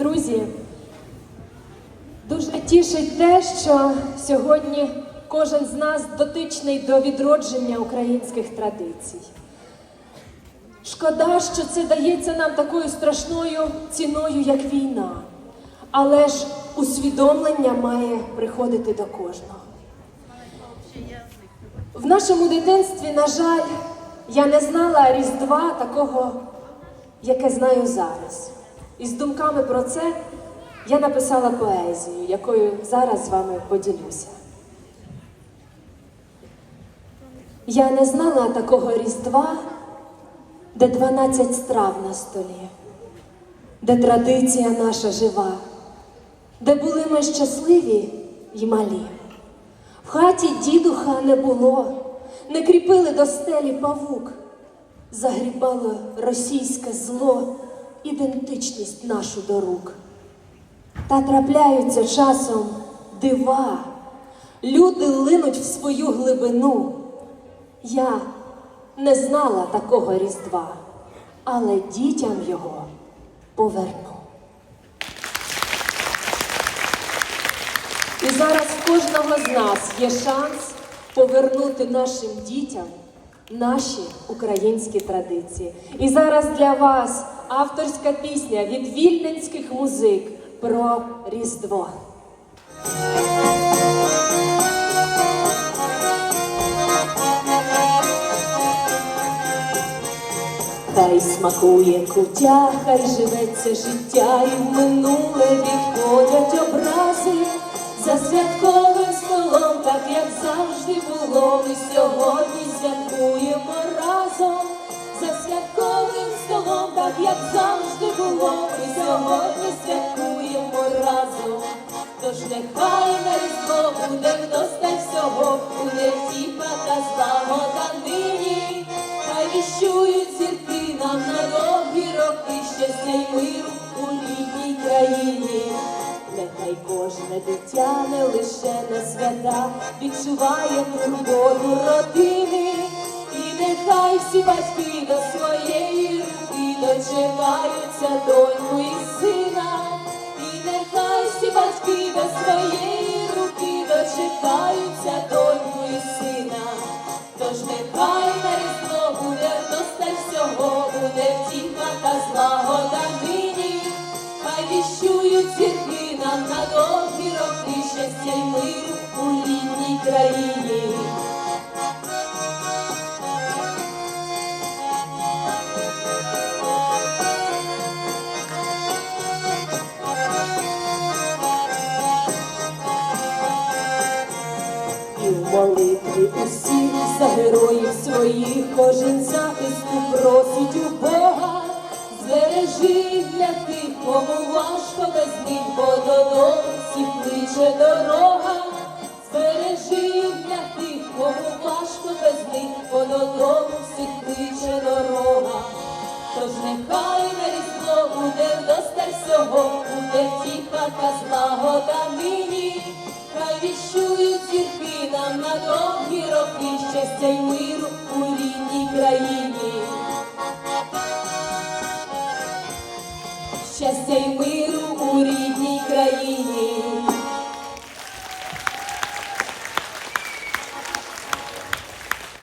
Друзі, дуже тішить те, що сьогодні кожен з нас дотичний до відродження українських традицій. Шкода, що це дається нам такою страшною ціною, як війна. Але ж усвідомлення має приходити до кожного. В нашому дитинстві, на жаль, я не знала Різдва такого, яке знаю зараз. І з думками про це я написала поезію, якою зараз з вами поділюся. Я не знала такого Різдва, де 12 страв на столі, де традиція наша жива, де були ми щасливі й малі. В хаті дідуха не було, не кріпили до стелі павук, загрібало російське зло, ідентичність нашу до рук. Та трапляються часом дива, люди линуть в свою глибину. Я не знала такого Різдва, але дітям його поверну. І зараз в кожного з нас є шанс повернути нашим дітям наші українські традиції. І зараз для вас авторська пісня від вільненських музик про Різдво. Хай смакує куття, хай живеться життя, і в минуле відходять образи за святковим столом, так як завжди було. Ми сьогодні сьогодні святкуємо разом. Тож нехай на різдво буде вдосталь всього, буде втіха та злагода нині. Хай віщують зірки нам на довгі роки щастя й миру у рідній країні. Нехай кожне дитя не лише на свята відчуває турботу родини. І нехай всі батьки дочекаються доньку і сина. І нехай всі батьки до своєї руки дочекаються доньку і сина. Тож нехай на різдво буде вдосталь всього, буде втіха та злагода нині. Хай віщують зірки нам на довгі роки щастя й миру у рідній країні. Молитві усі за героїв своїх кожен захисту просить у Бога. Збережи для тих, кому важко без них, бо додому всіх кличе дорога. Збережи для тих, кому важко без них, бо додому всіх кличе дорога. Тож нехай на різдво буде вдосталь всього, буде втіха та злагода нині. На довгі роки щастя й миру